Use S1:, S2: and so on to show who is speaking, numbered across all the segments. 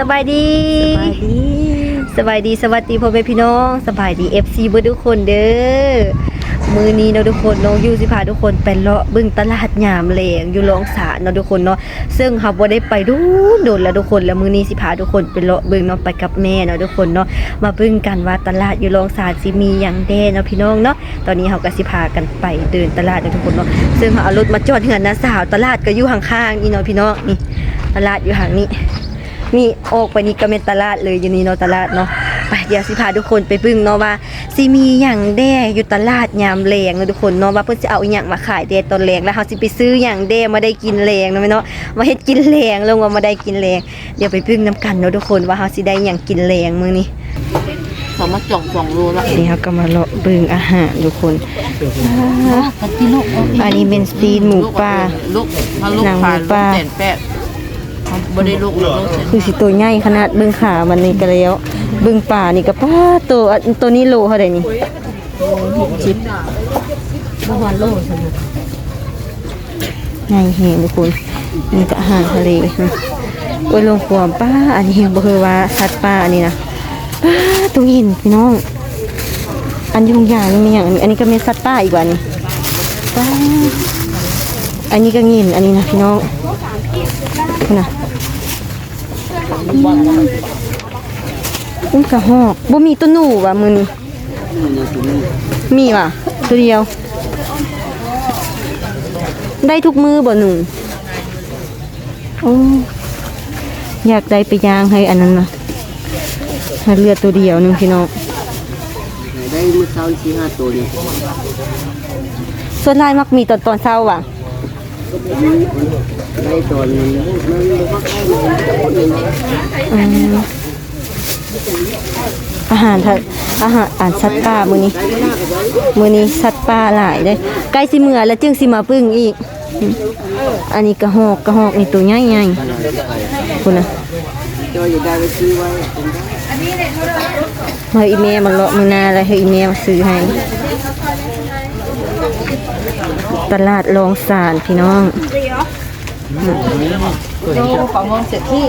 S1: สบายดี
S2: สบายดี
S1: สบายดี สวัสดีพ่อแม่พี่น้อง สบายดี FC เบิดทุกคนเด้อ มือนี้เนาะทุกคนน้องยูสิพาทุกคนไปเลาะเบึงตลาดยามแลงอยู่ลองสาเนาะทุกคนเนาะ ซึ่งเฮาบ่ได้ไปดูโดนแล้วทุกคน แล้วมือนี้สิพาทุกคนไปเลาะเบึงเนาะไปกับแม่เนาะทุกคนเนาะ มาเบิ่งกันว่าตลาดอยู่ลองสาสิมีหยังแด่เนาะพี่น้องเนาะ ตอนนี้เฮาก็สิพากันไปเดินตลาดเนาะทุกคนเนาะ ซึ่งเฮาเอารถมาจอดเฮือนน้าสาวตลาดก็อยู่ข้างๆนี่เนาะพี่น้องนี่ ตลาดอยู่ห่างนี้ นี่ออกไปนี่ก็เป็นตลาดเลยอยู่นี่เนาะตลาดเนาะไปเดี๋ยวสิพาทุกคนไปเบึ้งเนาะว่าสิมีอย่างแด่อยู่ตลาดยามแรงเนาะทุกคนเนาะว่าเพิ่นจะเอาอหย่างมาขายแด่ตอนแรงแล้วเฮาสิไปซื้ออย่างแด่มาได้กินแรงเนาะแม่เนาะมาเฮ็ดกินแรงลงว่ามาได้กินแรงเดี๋ยวไปเบึ้งนํกันเนาะทุกคนว่าเฮาสิได้หยังกินแรงมื้อนี้
S2: เขามาจ่องสองรูละ
S1: นี่เฮาก็มาเลาะเบิ่งอาหารทุกคน
S2: กันที่ลูก
S1: อันนี้เป็นซีนหมูป่า
S2: ลูกถ้าลูก
S1: หนังหมู
S2: ผ่านลู
S1: ป่า
S2: บ่ได้ลูกลูกเส้น
S1: คือสิตัวใหญ่ขนาดเบิ่งขามันนี่ก็แล้วเบิ่งป่านี่ก็ป้าตัวอันตัวนี้โลเท่าใดนี่
S2: ชิปเมื่อวานโลใช่ไหม
S1: ไงเห็นทุกคนนี่ก็อาหารทะเลนะโอ้ยลงขวมป้าอันนี้บ่คือว่าสัตว์ป่าอันนี้นะป้าตัวเห็นพี่น้อง อันยุ่งยากนี่มีอย่างอันนี้อันนี้ก็เป็นสัตว์ป่าอีกว่านี่ป้าอันนี้ก็เงินอันนี้นะพี่น้องนี่นะ อุ้ยกระหอกบ่มีตัวหนูว่ะมือนี้มีว่ะ ตัวเดียว ได้ทุกมือบ่หนูโอ้อยากได้ไปย่างให้อันนั้นนะให้เลือดตัวเดียวหนึงพี่น้อง
S2: ได้มือเช้าสี่ห้าตัวเนี่ย
S1: ส่วนลายมักมีตอนตอนเช้าว่ะ
S2: ได้ตัวนึงมันมันก็แค่นึง
S1: อืมอาหารทะอาหารอ่านสัตว์ป่ามื้อนี้มื้อนี้สัตว์ป่าหลายเลยใกล้สิเมื่อแล้วจึงสิมาปึ้งอีกอืมอันนี้กระหอกกระหอกนี่ตัวใหญ่ๆคุณน่ะ
S2: เจ้าอย่ได้ไปซื้อไว้
S1: มาอีเมลมาเลาะมือหนาแล้วให้อีเมลมาซื้อให้ ตลาดรองสารพี่น้อง
S2: ดูของมองเสร็จที่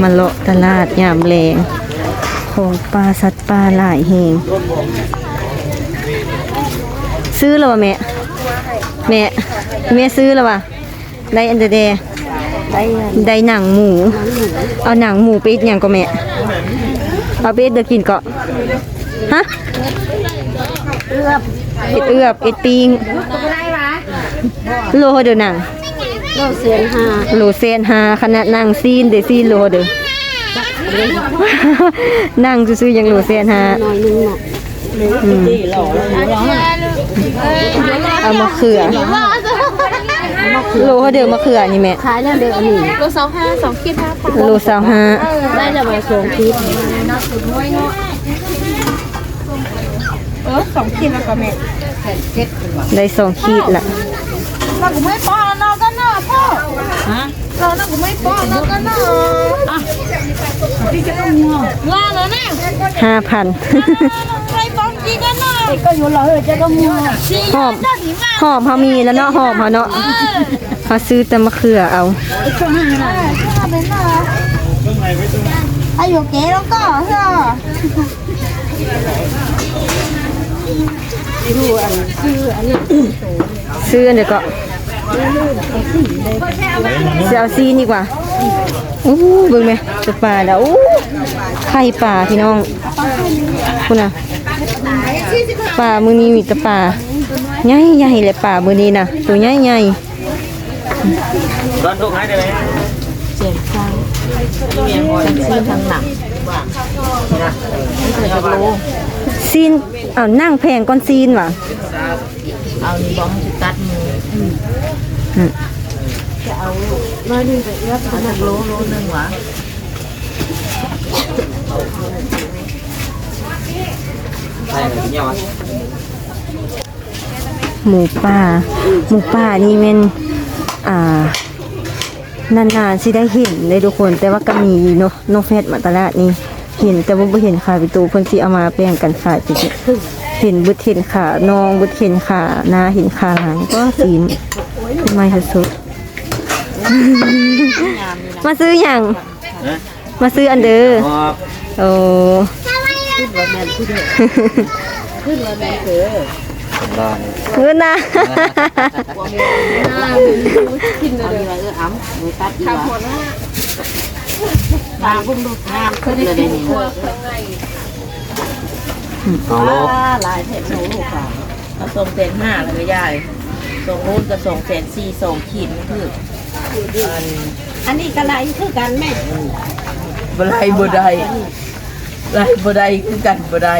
S1: มาเลาะตลาดยามแรงของปลาสัตว์ปลาหลายแหงซื้อแล้ววะแม่แม่แม่ซื้อแล้ววะได้อันเดอร์เดย์
S2: ได้
S1: ได้หนังหมู เอาหนังหมูไปอีกอย่างก็แม่เอาไปเดเดอกินก็ ฮะ
S2: เลือบ
S1: เอ็ดเอือบเอ็ดปิงโลเดือหนัง
S2: โลเสียนห้า
S1: โลเซนหาขนาดนั่งซีนเดซีโลเด้อนั่งซื่อๆยังโลเซนหา
S2: หน่อยนึงเนาะ
S1: อืมเอามะเขือโลเดือมะเขือนี่แม่
S2: ขายแล้วเด็กอันนี้
S3: โลสองห้าสองคิดห้าพัน
S1: โลสาวห้า
S2: ได้จะมาส่งคลิป
S3: เออสองคิดแล้วก็แม่
S1: ได้สองขีดละ
S3: เราก็ไม่ป้อนเราก็น่าพ่อฮะเราน่าก็ไม่ป้อนเราก็น่าอะพี่จะต้องงัวว่าแล้วเนี่ย
S1: ห้าพัน
S3: ไม่ป้อนกี่ก็น่า
S2: ก็อยู่เราเออจะก็มัว
S1: หอมหอมเขามีแล้วเนาะหอมเขาเนาะเขาซื้อแต่มะเขือเอา
S3: อายุเก๋แล้วก็เห รอ
S1: ซื้ออันนี้ซื้อเดียวก็จะเอาซีนดีกว่าอู้เบิ่งไหมตัวปลาแล้วอู้ไข่ปลาพี่น้องคุณน่ะปลามือนี้มีแต่ปลาใหญ่ใหญ่เลยปลามือนี้น่ะตัวใหญ่ใหญ่
S2: ซื้อทางหนัง
S1: ซีนเอานั่งแพงก้อนซีนว่ะ
S2: เอานี่บ้องจะตัดมือ
S1: อืม
S2: น้อยนึงไปเอื้อขนาดโลโลนึงหวะ
S1: หมูป่าหมูป่านี่แมันอ่านานๆสิได้เห็นเลยทุกคน แต่ว่าก็มีเนาะน้องแฟดมาตลาดนี่ เห็นแต่ว่าบ่เห็นขายไปตูเพิ่นสิเอามาแบ่งกันขายไปเห็นบึดเห็นขาน้องบึดเห็นขาหน้าเห็นขาหลังก็สีนไม่สุดๆมาซื้ออย่างมาซื้ออันเดอร์
S4: ครับ
S1: โอ้
S4: บ้าน
S1: เพื่อนนะ
S4: เอาโล
S3: หลายแถบหนูลูกค่ะมาส่งเศษห้าเลยไม่ยายส่งรูนก็ส่งเศษสี่ส่งขีดคืออัน
S2: อันนี้ก็ไรคือกันแม่
S3: บไดบไดไดบไดคือกันบได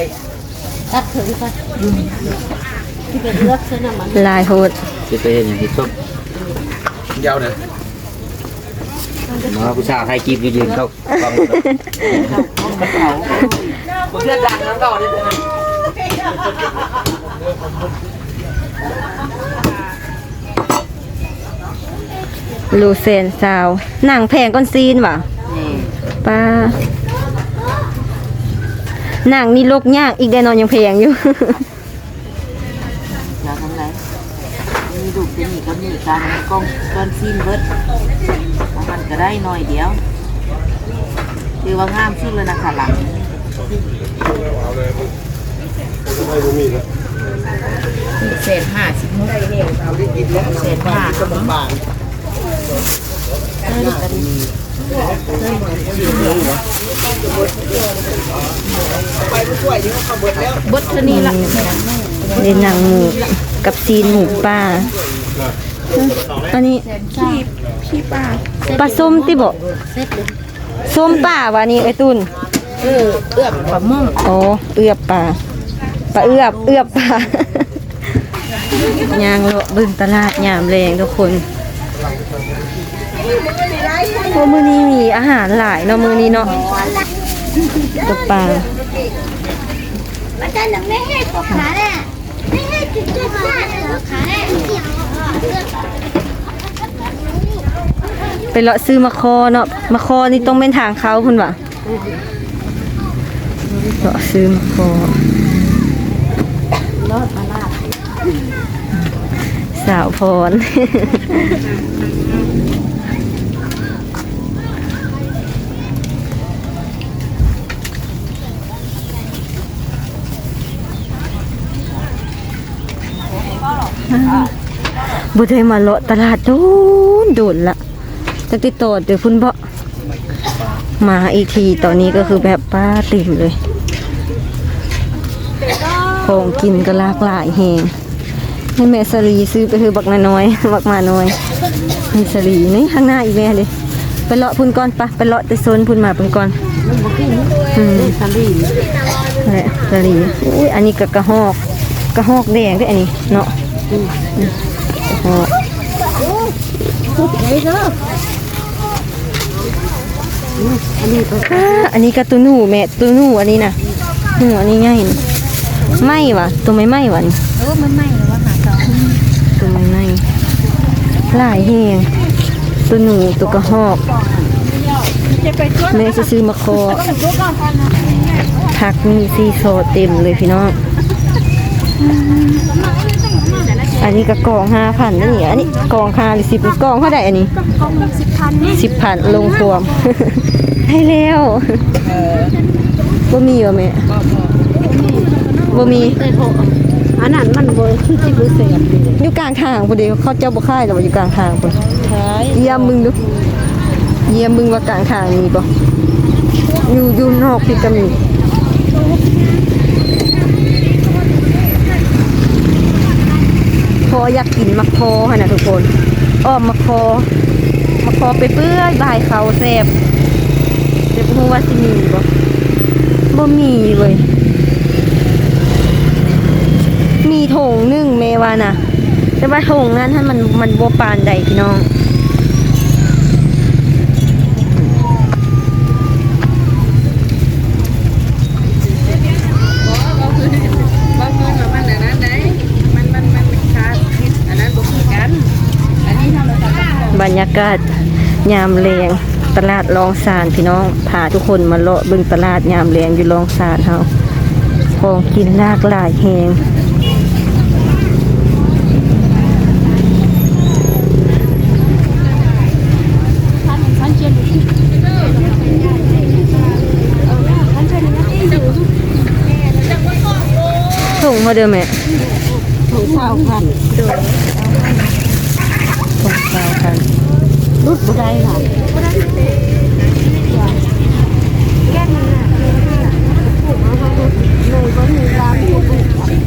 S2: ตัดถึงก็ที่เป็นเลือกเส้นน้ำมัน
S1: ลายโหด
S4: จะไปเห็นอย่างที่ส้มยาวเลย มาผู้ชายให้กีบยืนเข้าฟัง
S3: ผมจะดังน้ำเก่าเลยนะ
S1: ลูเซนซาวหนังแพงก้อนซีนว่ะ
S3: นี่
S1: ป้าหนังนี่ลกยากอีกแน่นอนยังแพงอยู่
S3: อยากทำไรมีลูกเป็นนี่ก็มีการกองก้อนซีนเบิดของ มันก็ได้หน่อยเดียวคือว่างามชื่อเลยนะคะหลังเศษห้าสิบมุกเศษห้าก็บางบดเทนี้ละ
S1: เล่นหนังหมูกับซีนหมูป่าอันนี้
S3: พี่พี่ป้า
S1: ปลาส้มติบอก
S2: เซ็ตเลย
S1: ส้มป่าวะนี่ไอ้ตุน
S3: เออเอื้อมปลาหม่อม
S1: อ๋อเอือบป่าปลาเอือบเอือบป่ายางเลาะบึงตลาดยามแรงทุกคนเพราะมื้อนี้มีอาหารหลายเนาะมื้อนี้เนาะตัวปลา
S5: อาจารย์ไม่ให้ปกขาแน่ไม่ให้จุดจุดขาแน่ปกขาแน่เสียง
S1: ไปเลาะซื้อมะคอเนาะมะคอนี่ต้องเป็นทางเขาคุณวะเลาะซื้อมะคอสาวพรบุได้มาเลาะตลาดโดนโดนละ จะติดต่อเดี๋ยวพุ่นเบาะมาอีกทีตอนนี้ก็คือแบบป้าติ่มเลยของกินก็หลากหลายแหงให้แม่สลีซื้อไปคือบักน้อย บักมาน้อยให้สลีนี่ข้างหน้าอีกแม่เลยไปเลาะพุ่นก่อนปะไปเลาะแต่โซนพุ่นมาพุ่นก่อนอืม
S2: สลี
S1: นั่นแหละสลีอุ้ยอันนี้ก็กระหอกกระหอกแดงด้วยอันนี้เนาะกระหอก อันนี้ก็ตัวหนูแม่ตัวหนูอันนี้นะหนูอันนี้ง่ายไหม่วะตัวไม่ไหม่วะนี่
S2: เออมันไม่หรือว่าหาต่อ
S1: ตัวไม่ไหม่หลายแหงตัวหนูตัวกระหอกแม่จะซื้อมาคอผักมีซีโซเต็มเลยพี่น้อง อันนี้ก็กองห้าพันนี่อันนี้กองห้าหรือสิบกองเท่าไหร่อันนี้สิบพันลงรวมให้แล้วบ่มีวะแม่บ่มี
S2: เต้โถอันนั้นมันเบอร์คือที่เบอร์เสียบเลย
S1: อยู่กลางทางพอดีเขาเจ้าบ่ค่ายแต่ว่าอยู่กลางทางพุ่น
S2: ใช่
S1: เยี่ยมมึงดูเยี่ยมมึงว่ากลางทางมีบ่อยู่อยู่นอกพี่ก็มี คออยากกินมะคอหั่นน่ะทุกคนอ้อมมะคอมะคอไปเปื้อยบายเขาแซ่บเดี๋ยวพูว่าสิมีบ่บ่มีเลย มีถงหนึ่งเมว่าน่ะแต่ว่าถงนั้นท่านมันมันบัวปานใดพี่น้อง บรรยากาศยามแรงตลาดลองสารพี่น้องพาทุกคนมาเลาะบึงตลาดยามแรงอยู่ลองสารเขาของกินหลากหลายแหงถุงมาเดิมแม่
S3: ถุงเท่าพัน
S1: ของเจ้ากัน
S3: รุดบุได้ค่ะ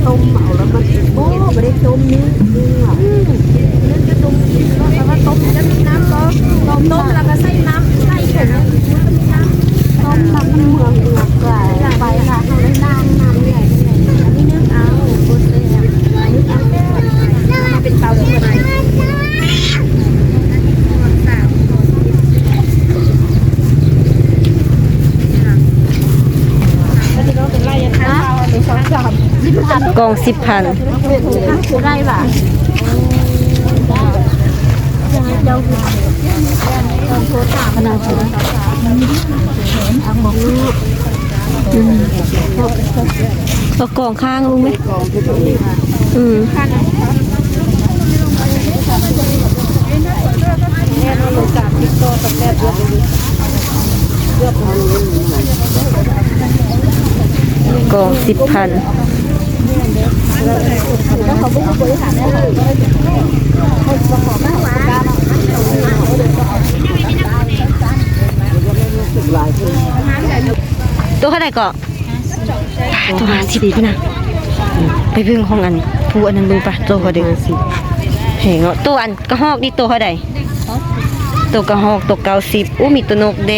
S3: ต้มเหมาแล้วมันโอ้ไม่ได้ต้มเนื้อเนื้อนึกจะต้มแล้วก็ต้มแล้วมีน้ำก็ต้มต้มแล้วก็ใส่น้ำใส่ถุงน้ำต้มน้ำมันเมืองเมืองไก่ไปค่ะเขาได้น้ำน้ำใหญ่อันนี้นึกเอาบนเลยนึกเอามาเป็นเตาที่ไหน
S1: กล่อง สิบพัน
S3: ได้ป่ะขนาดสุด
S1: เอากล่องข้างลุงไหมอืมกล่องสิบพัน ตัวเท่าไหร่ก็ตัวห้าสิบพี่นะไปพึ่งห้องอันผู้อันนั้นดูปะตัวเขาเดือสิเห็นเนาะตัวอันกระหอกนี่ตัวเท่าไหร่ตัวกระหอกตัวเก้าสิบอู้มีตัวนกแด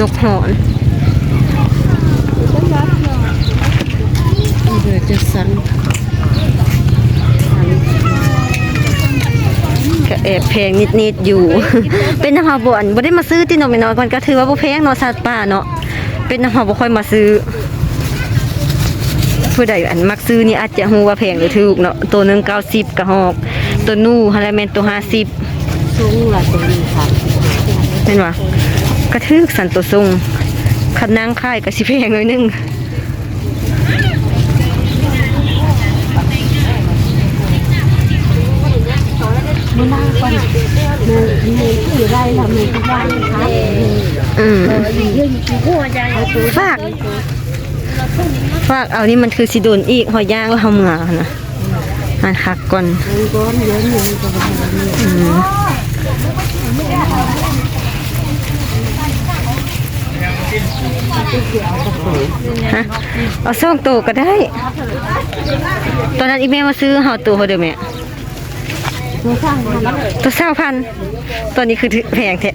S1: นกหอนเดือ จะสันก็แอบแพงนิดๆอยู่ เป็นน้ำหาบ่อนบ่ได้มาซื้อที่นอกไม่น้อยมันก็ถือว่าบ่แพงเนาะสัตว์ป่าเนาะเป็นน้ำหอมบ่ค่อยมาซื้อผู้ใดอันมักซื้อนี่อาจจะฮู้ว่าแพงหรือถูกเนาะตัวหนึง90กระหอกตัวนู่ฮันแลแม่นตัว50
S3: สูงละตัวนี้ค่ะ
S1: แม่นว่กระทึกสันตัวทรงคันนางค่ายก็สิแพงหน่อยหนึง
S3: ไม่น่าก่อนมันมีที่ได้ทำมีทุกวันค่ะ
S1: อืม ฝากฝากเอานี่มันคือสิโดนอีกหอยย่างแล้วเฮาเมือนะอันคักก่อน
S3: มันก้อนเยอะอยู่มันก็เป็นแบบนี้
S1: อืมฮะเอาส่งตัวก็ได้ ตอนนั้นอีเมลมาซื้อห่าตัวเขาเดิมแม่
S3: ตัวสร้างมัน
S1: ตัวเศร้าพันตอนนี้คือแพงแท้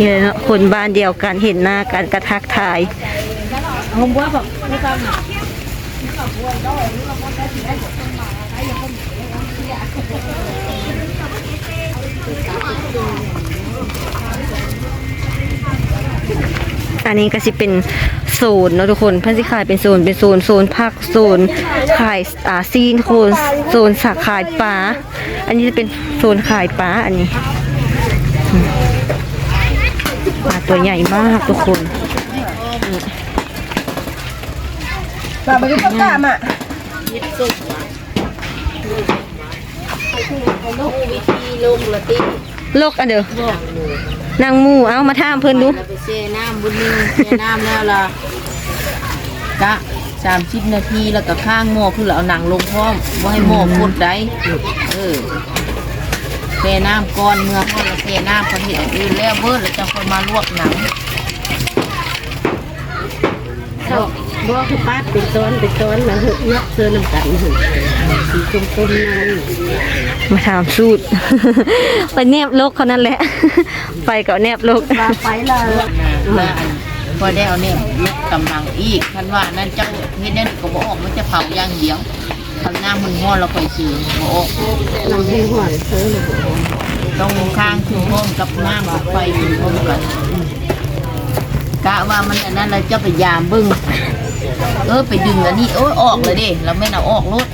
S1: นี่ยเนาะคนบ้านเดียวกันเห็นหน้ากันกระทักทาย
S3: ผมว่าแบบไม่ต้ อง
S1: อันนี้ก็สิเป็นโซนเนาะทุกคนเพื่อนสิขายเป็นโซนเป็นโซนโซนผักโซนขายอ่าซีนโคนโซนสักขายปลาอันนี้จะเป็นโซนขายปลาอันนี้อืมปลาตัวใหญ่มากทุกคน
S2: ปลาบริโภคกามอะ
S1: โลกอันเด้อนางหมูเอามาท่ามเพิ่นดู
S3: แล้วไปเซน้ำบุญนึงเซน้ำแล้วล่ะกะสามสิบนาทีแล้วก็ข้างหม้อคือเราเอาหนังลงพร้อมว่าให้หม้อพุดได้เออเซน้ำก้อนเมื่อพอเราเซน้ำประเภทอื่นแล้วเบิดแล้วจะคนมาลวกหนัง บ่คือป้าเป็นต้นเป็นต้นแล้วเฮ้ยยกเสื้อน้ำกันเฮ้ยสีส้มๆนั่น
S1: มาถามสูตร ไปแนบโลกเขานั่นแหละ ไปก็แนบโลก
S3: ไปเลยมาพอได้เอาเนี่ยลดกำลังอีกท่านว่านั่นเจ้าเฮ็ดนั่นก็บ่ออกมันจะเผาอย่างเดียวทำหน้ามันงอเราค่อยซื้อบ่ออกน้ำให้หอนซื้อเลยต้องข้างคือพร้อมกับน้ำกับไฟคือพร้อมกันกะว่ามันอันนั้นเราจะไปยามเบึ้ง เออไปดึงอันนี้โอ้ยออกเลยดิเราไม่เอาออกรถ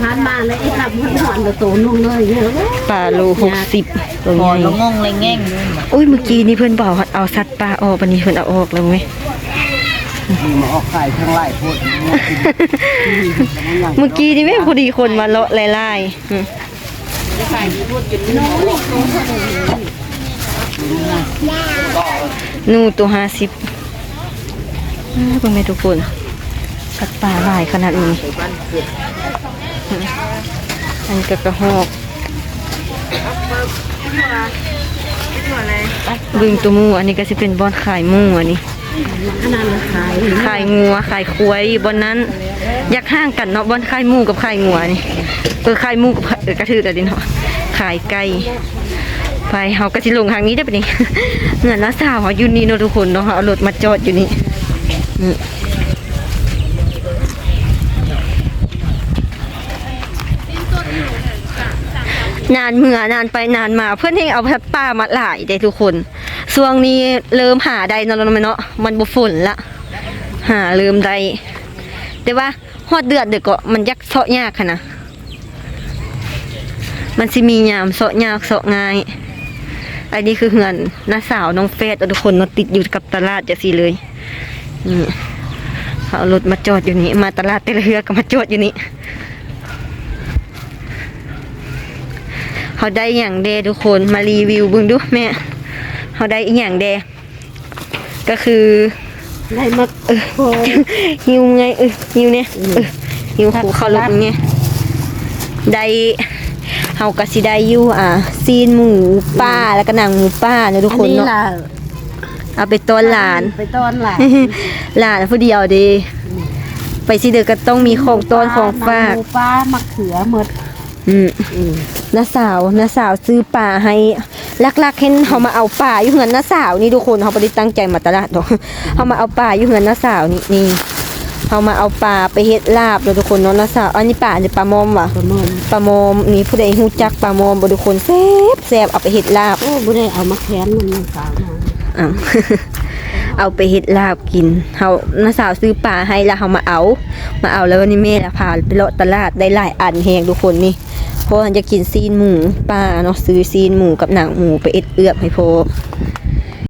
S3: ทานมาแล้วไอ้ขับมันหอนกับตัวนุ่มเลยเยอะ
S1: ปลาโลหกสิบตัว
S3: พ
S1: ให
S3: อ
S1: ญ่
S3: เรางงเลยแง่งเลย
S1: อุ้ยเมื่อกี้นี่เพื่อนบอกว่าเอาสัตว์ปลาออกวันนี้เพื่อนเอาออกแล้วไหม
S3: มีมาออกขายทั้งหลายโพด
S1: เมื่อกี้นี่แม่งพอดีคนมาเลาะไล่ๆอืม
S3: ขายมีโพดจนน้อง
S1: หนูตัวห้าสิบ เพิ่งแม่ทุกคนสัตว์ป่าหลายขนาดนี้อืมอันกกระหอกบึงตัวมูอันนี้ก็จะเป็นบอนขายมูอันนี้
S2: ขนาดมขาย
S1: ขายงัวขายควายบนนั้นอยากห่างกันเนาะบอนขายมูกับขายงัวนี่เออขายมูกับกระทือแต่ดิเนาะขายไก่ไปเฮาก็สิลงทางนี้ได้ปะนี่เงินละสาวเขาอยู่นี่เนาะทุกคนเนาะเอารถมาจอดอยู่นี่ นี่นานเมื่อนานไปนานมาเพื่อนให้เอาพัดป้ามาหลายได้ทุกคนช่วงนี้เริ่มหาได้นาะเนาะเนาะมันบ่ฝนละหาเริ่มได้แต่ว่าฮอดเดือดเด็กก็มันยักเสาะยากค่ะนะมันสิมียามเสาะยากเสาะง่ายอันนี้คือเฮือนน้าสาวน้องเฟสทุกคนเนาะติดอยู่กับตลาดจะสิเลย นี่เขาเอารถมาจอดอยู่นี่ มาตลาดแต่ละเฮือก็มาจอดอยู่นี่เขาได้อย่างเดทุกคนมารีวิวเบึงดูแม่เขาได้อีกอย่างเดก็คือ
S2: ได้มา
S1: เออหิวไงเออหิวเนี่ยเออหิวหูเข้าลงเนี่ยได้เฮาก็สิได้อยู่อ่าซีนหมูป้าแล้วก็หนังหมูป้าเนาะทุกคนเนาะ เอาไปต้อนหลาน
S2: ไปต้อนหลาน
S1: หลานผู้เดียวเดี ไปสิเดือก็ต้องมีของต้อนของฝาก
S2: หมูป้ามะเขือหมด
S1: อืมน้าสาวน้าสาวซื้อป่าให้ลักๆเห็นเขามาเอาป่าอยู่เหือนน้าสาวนี่ทุกคนเขาไม่ได้ตั้งใจมาตลาดหรอกเขามาเอาป่าอยู่เหือนน้าสาวนี่นี่เขามาเอาป่าไปเฮ็ดลาบเลยทุกคนเนาะน้าสาวอันนี้ป่าอันนี้ปลามอมว่ะ
S2: ประเมิน
S1: ปลามอมนี่ผู้ใดฮู้จักปลามอมบ่ทุกคนแซ่บแซ่บเอาไปเฮ็ดลาบ
S2: โอ้บ่ได้เอามาแค้นมันมันสาว เอา
S1: เอาไปเห็ดลาบกินเฮาน้าสาวซื้อปลาให้แล้วเฮามาเอา มาเอาแล้ววันนี้แม่ละพาไปเลาะตลาดได้หลายอันแหงทุกคนนี่เพราะว่าจะกินซีนหมูปลาเนาะซื้อซีนหมูกับหนังหมูไปเอ็ดเอือบให้พอ